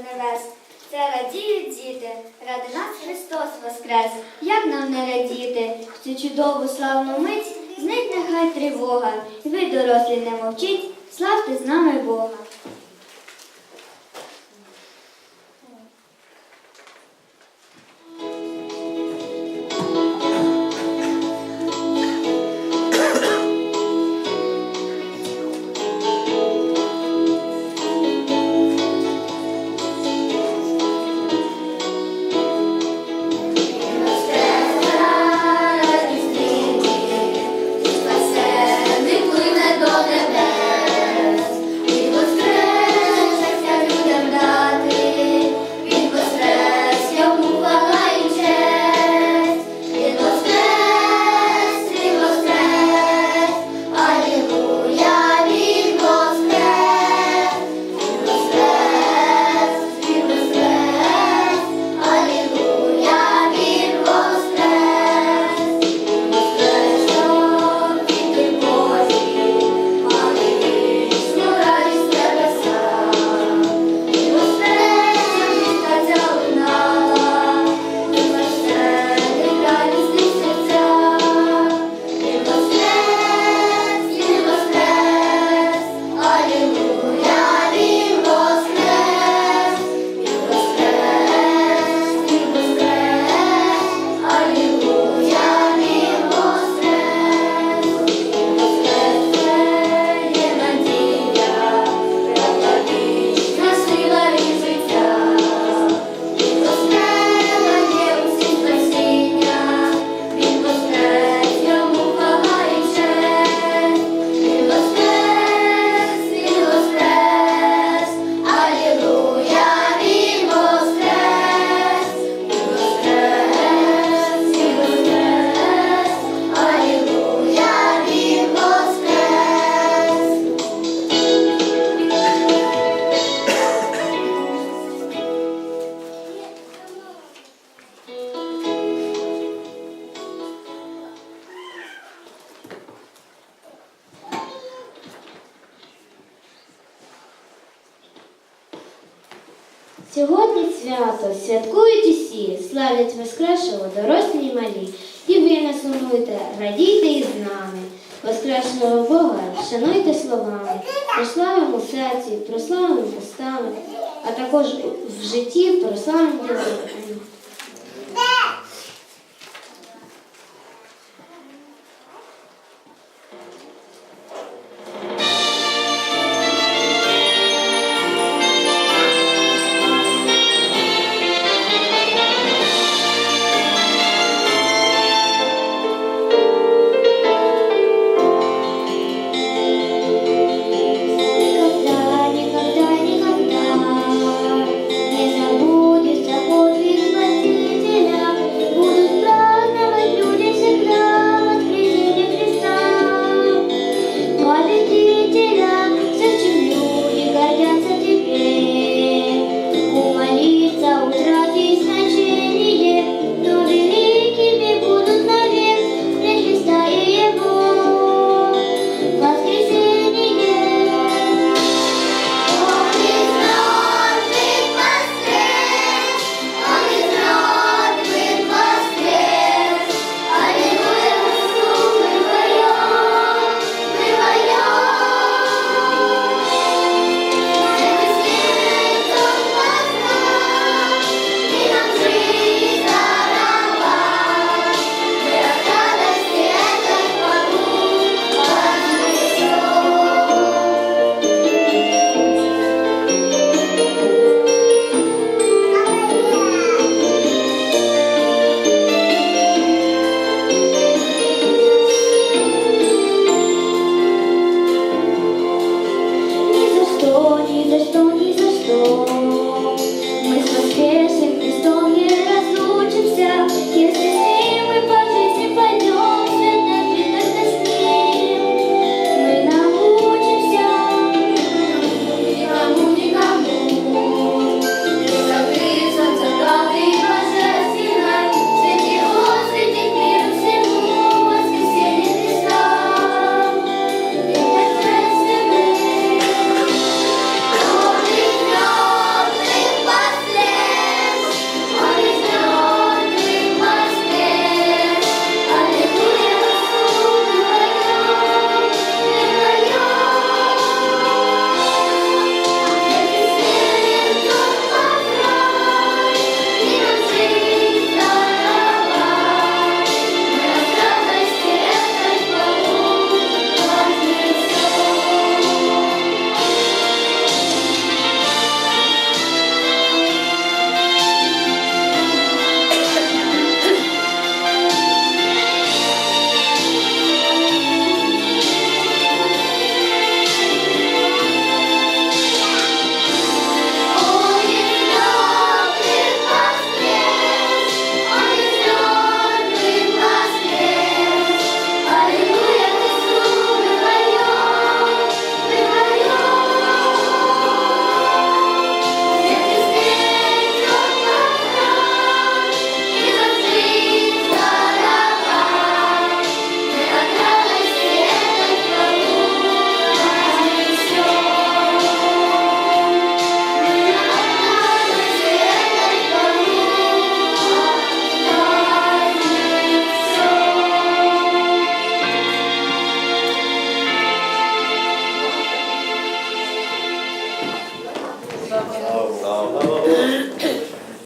небес. Це радіють діти, ради нас Христос Воскрес. Як нам не радіти в цю чудову славну мить, знить нехай тривога, і ви, дорослі, не мовчіть, славте з нами Бога. Сьогодні свято святкують усі, славлять Воскресшого дорослі і малі. І ви не сумуйте, радійте із нами. Воскрешеного Бога шануйте словами, прославимо серці, прославимо устами, а також в житті прославимо.